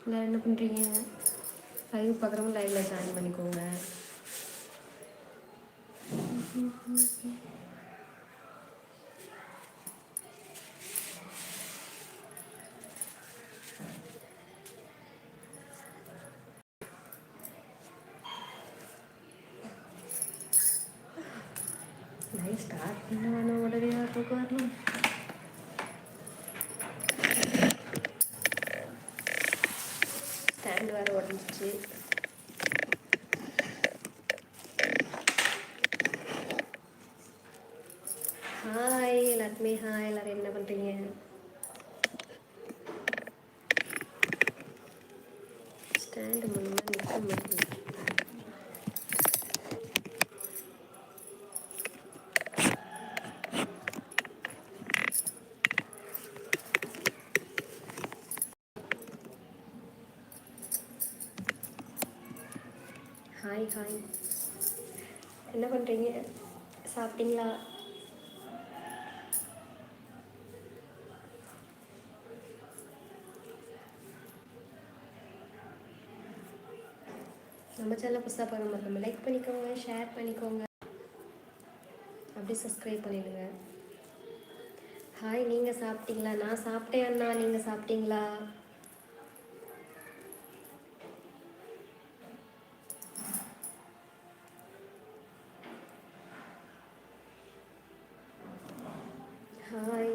எல்லோரும் என்ன பண்ணுறீங்க லைவ் பார்க்குறவங்க லைவில் ஜாயின் பண்ணிக்கோங்க. லைவ் ஸ்டார்ட் பண்ண உடனே தூக்கம் வரணும் ஸ்டாண்ட் வேறு உடஞ்சிச்சு ஹாய் எல்லாருக்குமே ஹாய் எல்லாரும் என்ன பண்ணுறீங்க ஸ்டாண்டு மூலமாக நிற்க மாட்டேங்குது ஹாய் ஹாய் என்ன பண்ணுறீங்க சாப்பிட்டீங்களா? நம்ம சேனலில் புதுசாக பார்க்க மறக்காம லைக் பண்ணிக்கோங்க ஷேர் பண்ணிக்கோங்க. அப்படியே சப்ஸ்கிரைப் பண்ணிடுங்க. ஹாய் நீங்கள் சாப்பிட்டீங்களா? நான் சாப்பிட்டேன் அண்ணா நீங்கள் சாப்பிட்டீங்களா ஹாய்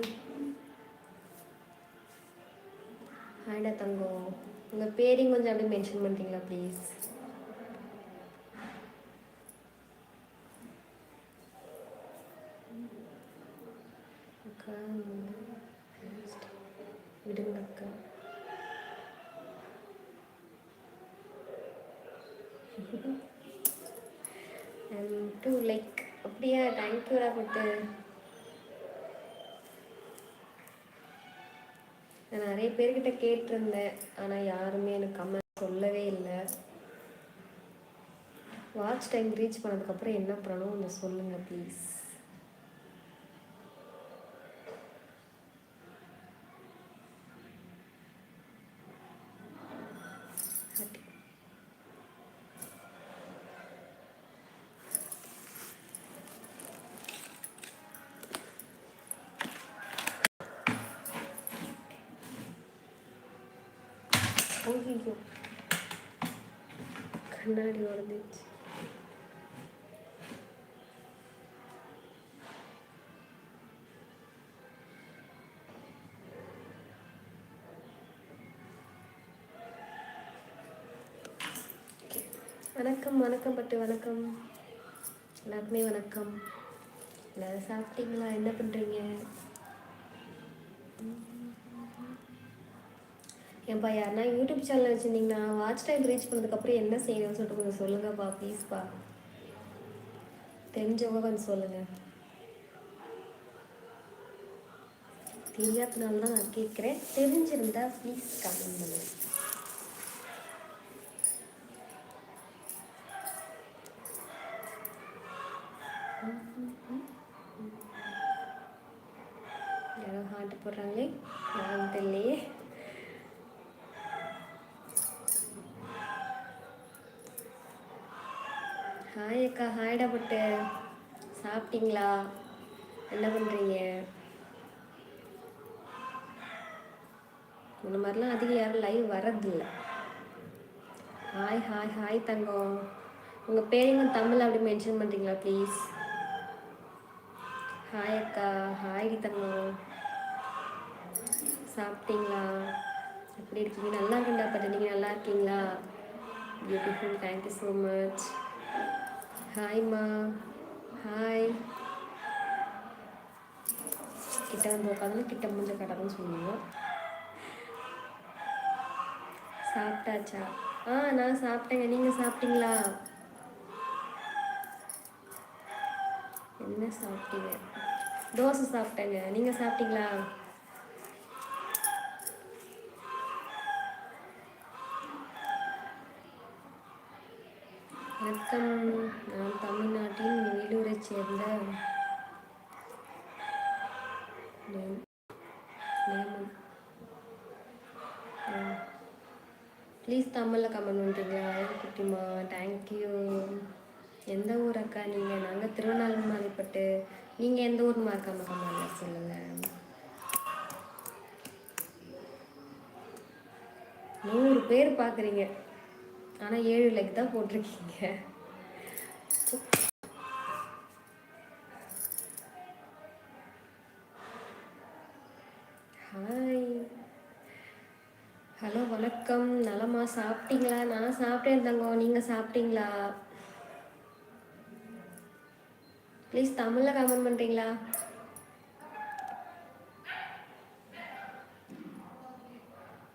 ஹாய்டா தங்கம். உங்கள் பேரையும் கொஞ்சம் அப்படியே மென்ஷன் பண்ணுறீங்களா ப்ளீஸ் அக்கா விடுங்க அக்கா. டூ லைக் அப்படியா? தேங்க்யூடா பட்டு நான் நிறைய பேர்கிட்ட கேட்டிருந்தேன். ஆனால் யாருமே எனக்கு கமெண்ட் சொல்லவே இல்லை. வாட்ச் டைம் ரீச் பண்ணதுக்கப்புறம் என்ன பண்ணணும்? கொஞ்சம் சொல்லுங்கள் ப்ளீஸ் ஐயோ கண்ணாடி உடஞ்சிச்சு வணக்கம் வணக்கம் பட்டு வணக்கம். எல்லாருக்குமே வணக்கம். எல்லாரும் சாப்பிட்டீங்களா? என்ன பண்ணுறீங்க ஏன்பா யாருனா யூடியூப் சேனல் வச்சுருந்தீங்கன்னா வாட்ச் டைம் ரீச் பண்ணதுக்கப்புறம் என்ன செய்யணும்னு சொல்லிட்டு கொஞ்சம் சொல்லுங்கப்பா ப்ளீஸ்ப்பா தெரிஞ்சவங்க கொஞ்சம் சொல்லுங்கள் தெரியாதனால தான் நான் கேட்குறேன். தெரிஞ்சிருந்தா ப்ளீஸ் கமெண்ட் பண்ணுங்க. யாரோ ஹார்ட் போடுறாங்களே? நான் தெரியலையே. ஹாய் அக்கா ஹாய்டா பட்டு. சாப்பிட்டீங்களா? என்ன பண்ணுறீங்க இந்த மாதிரிலாம் அதிகம் யாரும் லைவ் வரதில்லை. ஹாய் ஹாய் ஹாய் தங்கம். உங்கள் பேரையும் தமிழ் அப்படி மென்ஷன் பண்ணுறீங்களா ப்ளீஸ் ஹாய் அக்கா ஹாய் தங்கம். சாப்பிட்டீங்களா? எப்படி இருக்கீங்க? நல்லா இருக்குண்டா பட்டு நீங்கள் நல்லா இருக்கீங்களா? Beautiful thank you so much ஹாய்மா hi கிட்ட வந்து உட்காந்து கிட்ட முடிஞ்ச கடைன்னு சொல்லுவோம் சாப்பிட்டாச்சா? ஆ நான் சாப்பிட்டேங்க. நீங்கள் சாப்பிட்டீங்களா? என்ன சாப்பிட்டீங்க? தோசை சாப்பிட்டேங்க. நீங்கள் சாப்பிட்டீங்களா? வணக்கம். வேலூரைச் சேர்ந்த ஆ. ப்ளீஸ் தமிழில் கமெண்ட் பண்ணுறீங்களா அழகு குட்டிமா தேங்க்யூ எந்த ஊர் அக்கா நீங்கள் நாங்கள் திருவண்ணாமலைப்பட்டு. நீங்கள் எந்த ஊர் மறக்காம கமெண்ட்ல சொல்லுங்கள் நூறு பேர் பார்க்குறீங்க. ஆனால் ஏழு லைக் தான் போட்டிருக்கீங்க. ஹலோ வணக்கம். நலமா சாப்பிட்டீங்களா? நான் சாப்பிட்டேன் தங்கம். நீங்கள் சாப்பிட்டீங்களா? ப்ளீஸ் தமிழில் கமெண்ட் பண்ணுறீங்களா